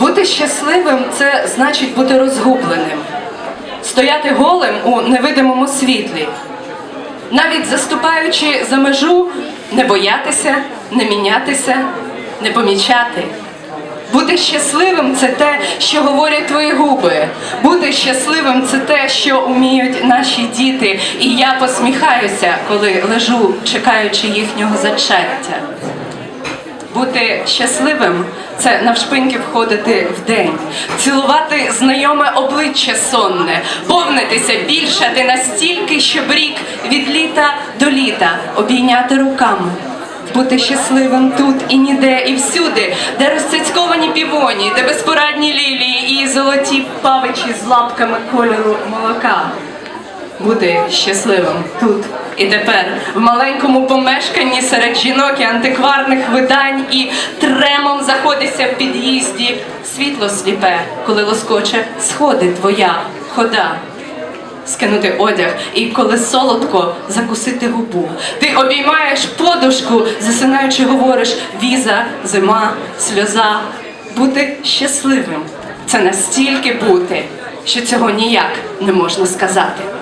Бути щасливим це значить бути розгубленим, стояти голим у невидимому світлі, навіть заступаючи за межу, не боятися, не мінятися, не помічати. Бути щасливим це те, що говорять твої губи. Бути щасливим це те, що вміють наші діти. І я посміхаюся, коли лежу, чекаючи їхнього зачаття. Бути щасливим це навшпиньки входити в день, цілувати знайоме обличчя сонне, повнитися, більшати настільки, щоб рік від літа до літа обійняти руками. Бути щасливим тут і ніде, і всюди, де розцяцьковані півоні, де безпорадні лілії і золоті павичі з лапками кольору молока бути щасливим тут і тепер в маленькому помешканні серед жінок і антикварних видань і тремом заходиться в під'їзді світло сліпе, коли лоскоче сходи твоя хода. Скинути одяг і коли солодко закусити губу. Ти обіймаєш подушку, засинаючи, говориш віза, зима, сльоза. Бути щасливим це настільки бути, що цього ніяк не можна сказати.